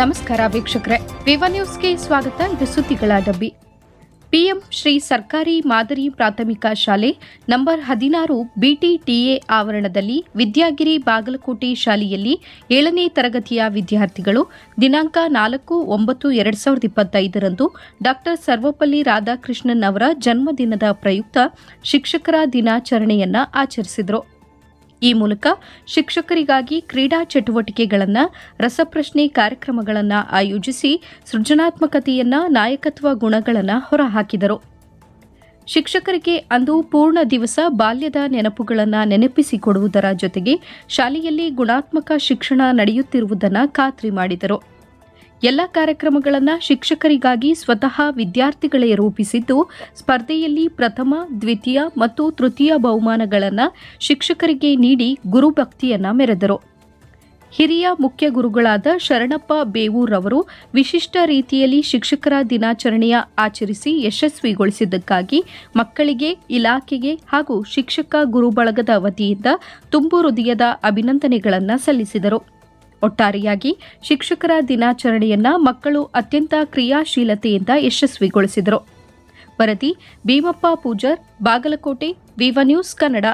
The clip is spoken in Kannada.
ನಮಸ್ಕಾರ ವೀಕ್ಷಕರೇ. ವಿವ ನ್ಯೂಸ್ಗೆ ಸ್ವಾಗತ. ಇದು ಸುದ್ದಿಗಳ ಡಬ್ಬಿ ಪಿಎಂ ಶ್ರೀ ಸರ್ಕಾರಿ ಮಾದರಿ ಪ್ರಾಥಮಿಕ ಶಾಲೆ ನಂಬರ್ ಹದಿನಾರು ಬಿಟಿಟಿಎ ಆವರಣದಲ್ಲಿ ವಿದ್ಯಾಗಿರಿ ಬಾಗಲಕೋಟೆ ಶಾಲೆಯಲ್ಲಿ ಏಳನೇ ತರಗತಿಯ ವಿದ್ಯಾರ್ಥಿಗಳು ದಿನಾಂಕ ನಾಲ್ಕು ಒಂಬತ್ತು ಎರಡು ಸಾವಿರದ ಇಪ್ಪತ್ತೈದರಂದು ಡಾಕ್ಟರ್ ಸರ್ವಪಲ್ಲಿ ರಾಧಾಕೃಷ್ಣನ್ ಅವರ ಜನ್ಮದಿನದ ಪ್ರಯುಕ್ತ ಶಿಕ್ಷಕರ ದಿನಾಚರಣೆಯನ್ನ ಆಚರಿಸಿದರು. ಈ ಮೂಲಕ ಶಿಕ್ಷಕರಿಗಾಗಿ ಕ್ರೀಡಾ ಚಟುವಟಿಕೆಗಳನ್ನು, ರಸಪ್ರಶ್ನೆ ಕಾರ್ಯಕ್ರಮಗಳನ್ನು ಆಯೋಜಿಸಿ ಸೃಜನಾತ್ಮಕತೆಯನ್ನ, ನಾಯಕತ್ವ ಗುಣಗಳನ್ನು ಹೊರಹಾಕಿದರು. ಶಿಕ್ಷಕರಿಗೆ ಅಂದು ಪೂರ್ಣ ದಿವಸ ಬಾಲ್ಯದ ನೆನಪುಗಳನ್ನು ನೆನಪಿಸಿಕೊಡುವುದರ ಜೊತೆಗೆ ಶಾಲೆಯಲ್ಲಿ ಗುಣಾತ್ಮಕ ಶಿಕ್ಷಣ ನಡೆಯುತ್ತಿರುವುದನ್ನು ಖಾತ್ರಿ ಮಾಡಿದರು. ಎಲ್ಲ ಕಾರ್ಯಕ್ರಮಗಳನ್ನು ಶಿಕ್ಷಕರಿಗಾಗಿ ಸ್ವತಃ ವಿದ್ಯಾರ್ಥಿಗಳೇ ರೂಪಿಸಿದ್ದು, ಸ್ಪರ್ಧೆಯಲ್ಲಿ ಪ್ರಥಮ, ದ್ವಿತೀಯ ಮತ್ತು ತೃತೀಯ ಬಹುಮಾನಗಳನ್ನು ಶಿಕ್ಷಕರಿಗೆ ನೀಡಿ ಗುರುಭಕ್ತಿಯನ್ನ ಮೆರೆದರು. ಹಿರಿಯ ಮುಖ್ಯ ಗುರುಗಳಾದ ಶರಣಪ್ಪ ಬೇವೂರವರು ವಿಶಿಷ್ಟ ರೀತಿಯಲ್ಲಿ ಶಿಕ್ಷಕರ ದಿನಾಚರಣೆಯ ಆಚರಿಸಿ ಯಶಸ್ವಿಗೊಳಿಸಿದ್ದಕ್ಕಾಗಿ ಮಕ್ಕಳಿಗೆ, ಇಲಾಖೆಗೆ ಹಾಗೂ ಶಿಕ್ಷಕ ಗುರು ಬಳಗದ ವತಿಯಿಂದ ತುಂಬು ಹೃದಯದ ಅಭಿನಂದನೆಗಳನ್ನು ಸಲ್ಲಿಸಿದರು. ಒಟ್ಟಾರೆಯಾಗಿ ಶಿಕ್ಷಕರ ದಿನಾಚರಣೆಯನ್ನ ಮಕ್ಕಳು ಅತ್ಯಂತ ಕ್ರಿಯಾಶೀಲತೆಯಿಂದ ಯಶಸ್ವಿಗೊಳಿಸಿದರು. ವರದಿ ಭೀಮಪ್ಪ ಪೂಜಾರ್ ಬಾಗಲಕೋಟೆ ವಿವ ನ್ಯೂಸ್ ಕನ್ನಡ.